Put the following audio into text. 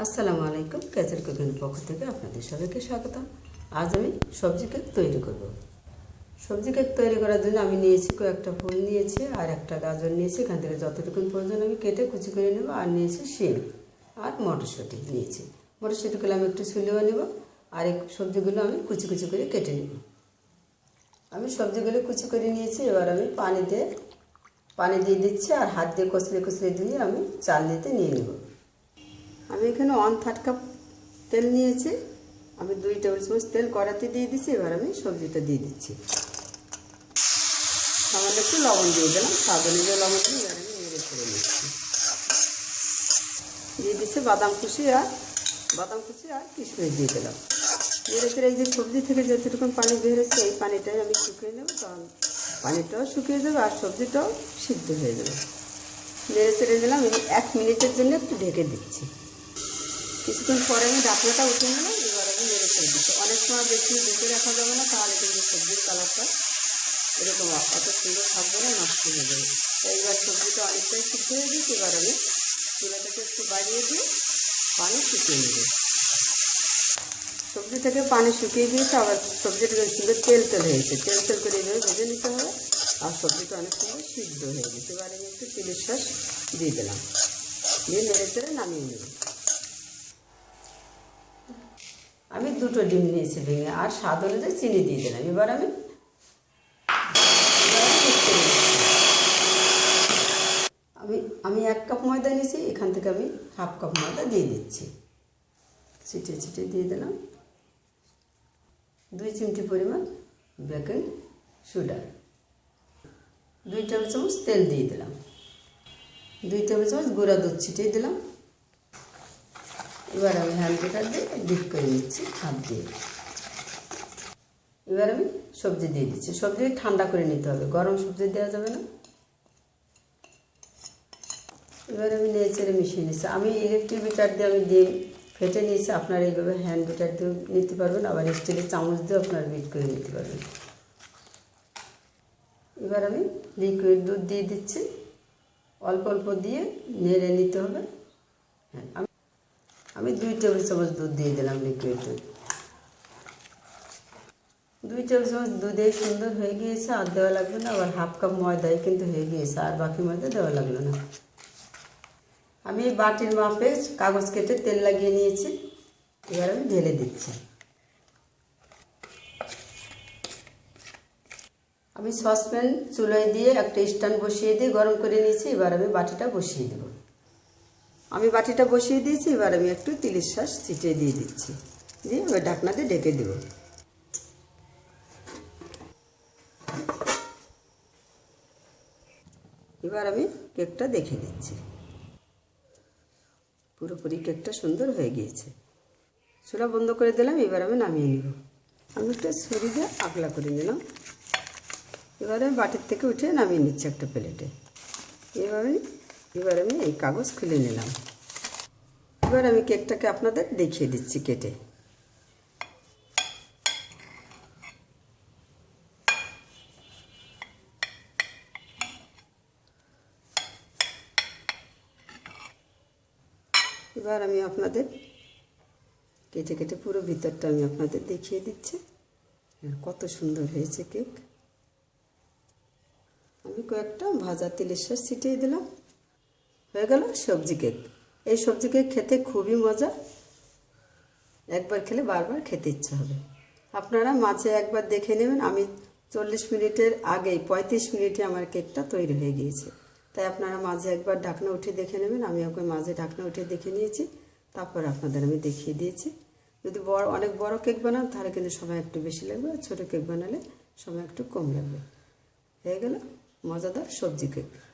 আসসালামু আলাইকুম ক্যাচের কুকিংয়ের পক্ষ থেকে আপনাদের সবাইকে স্বাগত আজ আমি সবজি কেক তৈরি করব। সবজি কেক তৈরি করার জন্য আমি নিয়েছি কয়েকটা ফুল নিয়েছি আর একটা গাজর নিয়েছি। এখান থেকে যতটুকু প্রয়োজন আমি কেটে কুচি করে নেব আর নিয়েছি শিম আর মটরশুঁটি নিয়েছি। মটরশুঁটিগুলো আমি একটু ছুলেও নেব আর এই সবজিগুলো আমি কুচি কুচি করে কেটে নেব। আমি সবজিগুলো কুচি করে নিয়েছি, এবার আমি পানিতে পানি দিয়ে দিচ্ছি আর হাত দিয়ে কচলে কচলে দিয়ে আমি চাল নিতে নিয়ে নেব। আমি এখানে ওয়ান থার্ড কাপ তেল নিয়েছি। আমি দুই টেবিল চামচ তেল কড়াতে দিয়ে দিচ্ছি এবার আমি সবজিটা দিয়ে দিচ্ছি। সামান্য একটু লবণ দিয়ে দিলাম। স্বাদ অনুযায়ী লবণ দিয়ে এবার আমি নেড়ে করে নিচ্ছি। দিয়ে দিচ্ছি বাদাম কুচি আর, বাদাম কুচি আর কিশমিশ দিয়ে দিলাম। নেড়ে করে এই যে সবজি থেকে যতটুকু পানি বেরোচ্ছে এই পানিটাই আমি শুকিয়ে নেব, কারণ পানিটাও শুকিয়ে যাবে আর সবজিটাও সিদ্ধ হয়ে যাবে। নেড়ে চেড়ে দিলাম এক মিনিটের জন্য একটু ঢেকে দিচ্ছি। কিছুক্ষণ পরে আমি ডাকনাটা উঠে নিলাম, এবার আমি নেড়ে ছেড়ে দিচ্ছি। অনেক সময় বেশি ঢেকে রাখা যাবে না, তাহলে কিন্তু সবজির কালারটা এরকম অত সুন্দর থাকবে না, নষ্ট হয়ে যাবে। তাই এবার সবজিটা অনেকটাই সিদ্ধ হয়ে গেছে, এবার আমি চুলাটাকে একটু বাড়িয়ে দিয়ে পানি শুকিয়ে নেব। সবজি থেকে পানি শুকিয়ে দিয়েছে আবার সবজিটা সুন্দর তেল তেল হয়েছে তেল তেল করে এইভাবে ভেজে নিতে হবে, আর সবজিটা অনেক সময় সিদ্ধ হয়ে গেছে। এবার আমি একটু চিলির শ্বাস দিয়ে দিলাম। দিয়ে নেড়ে চেড়ে নামিয়ে নেব। আমি দুটো ডিম নিয়েছি ভেঙে, আর স্বাদ অনুযায়ী চিনি দিয়ে দিলাম। এবার আমি আমি। আমি এক কাপ ময়দা নিয়েছি, এখান থেকে আমি হাফ কাপ ময়দা দিয়ে দিচ্ছি। ছিটিয়ে ছিটিয়ে দিয়ে দিলাম। দুই চিমটি পরিমাণ বেকিং সোডা। দুই টেবিল চামচ তেল দিয়ে দিলাম। দুই টেবিল চামচ গুঁড়া দুধ ছিটিয়ে দিলাম। এবার আমি হ্যান্ড ব্রেকার দিয়ে ডিপ করে নিচ্ছি হাত দিয়ে। এবার আমি সবজি দিয়ে দিচ্ছি। সবজি ঠান্ডা করে নিতে হবে, গরম সবজি দেওয়া যাবে না। এবার আমি নেড়ে চেড়ে মিশিয়ে নিচ্ছি। আমি ইলেকট্রিক বিটার দিয়ে আমি ডিম ফেটে নিয়েছি, আপনারা এইভাবে হ্যান্ড বিটার দিয়ে নিতে পারবেন, আবার স্টিলের চামচ দিয়েও আপনারা বিট করে নিতে পারবেন। এবার আমি লিকুইড দুধ দিয়ে দিচ্ছি। অল্প অল্প দিয়ে নেড়ে নিতে হবে। হ্যাঁ আমি দুই টেবিল চামচ দুধ দিয়ে দিলাম লিকুইড দুধ দুই টেবিল চামচ দুধে সুন্দর হয়ে গিয়েছে, আর দেওয়া লাগবে না, আবার হাফ কাপ ময়দাই কিন্তু হয়ে গিয়েছে, আর বাকি ময়দা দেওয়া লাগল না। আমি বাটির মাপে কাগজ কেটে তেল লাগিয়ে নিয়েছি, এবার আমি ঢেলে দিচ্ছি। আমি সসপ্যান চুলোয় দিয়ে একটা স্ট্যান্ড বসিয়ে দিয়ে গরম করে নিয়েছি, এবার আমি বাটিটা বসিয়ে দেবো। আমি বাটিটা বসিয়ে দিয়েছি, এবার আমি একটু তিলিশ শ্বাস ছিটিয়ে দিয়ে দিচ্ছি। দিয়ে এবার ঢাকনা দিয়ে ঢেকে দেব। এবার আমি কেকটা দেখে দিচ্ছি। পুরোপুরি কেকটা সুন্দর হয়ে গিয়েছে। চুলা বন্ধ করে দিলাম, এবার আমি নামিয়ে নিব। আমি একটা ছুরি দিয়ে আগলা করে নিলাম। এবারে বাটির থেকে উঠে নামিয়ে নিচ্ছি একটা প্লেটে। এভাবে এবার আমি এই কাগজ খুলে নিলাম। এবার আমি কেকটাকে আপনাদের দেখিয়ে দিচ্ছি কেটে। এবার আমি আপনাদের কেটে কেটে পুরো ভিতরটা আমি আপনাদের দেখিয়ে দিচ্ছি। কত সুন্দর হয়েছে কেক। আমি কয়েকটা ভাজা তেলের শ্বাস ছিটিয়ে দিলাম। হয়ে গেল সবজি কেক। এই সবজি কেক খেতে খুবই মজা। একবার খেলে বারবার খেতে ইচ্ছা হবে। আপনারা মাঝে একবার দেখে নেবেন, আমি চল্লিশ মিনিটের আগেই, পঁয়ত্রিশ মিনিটে আমার কেকটা তৈরি হয়ে গিয়েছে। তাই আপনারা মাঝে একবার ঢাকনা উঠে দেখে নেবেন, আমি ওকে মাঝে ঢাকনা উঠে দেখে নিয়েছি, তারপর আপনাদের আমি দেখিয়ে দিয়েছি। যদি বড়, অনেক বড় কেক বানান, তাহলে কিন্তু সময় একটু বেশি লাগবে, আর ছোটো কেক বানালে সময় একটু কম লাগবে। হয়ে গেল মজাদার সবজি কেক।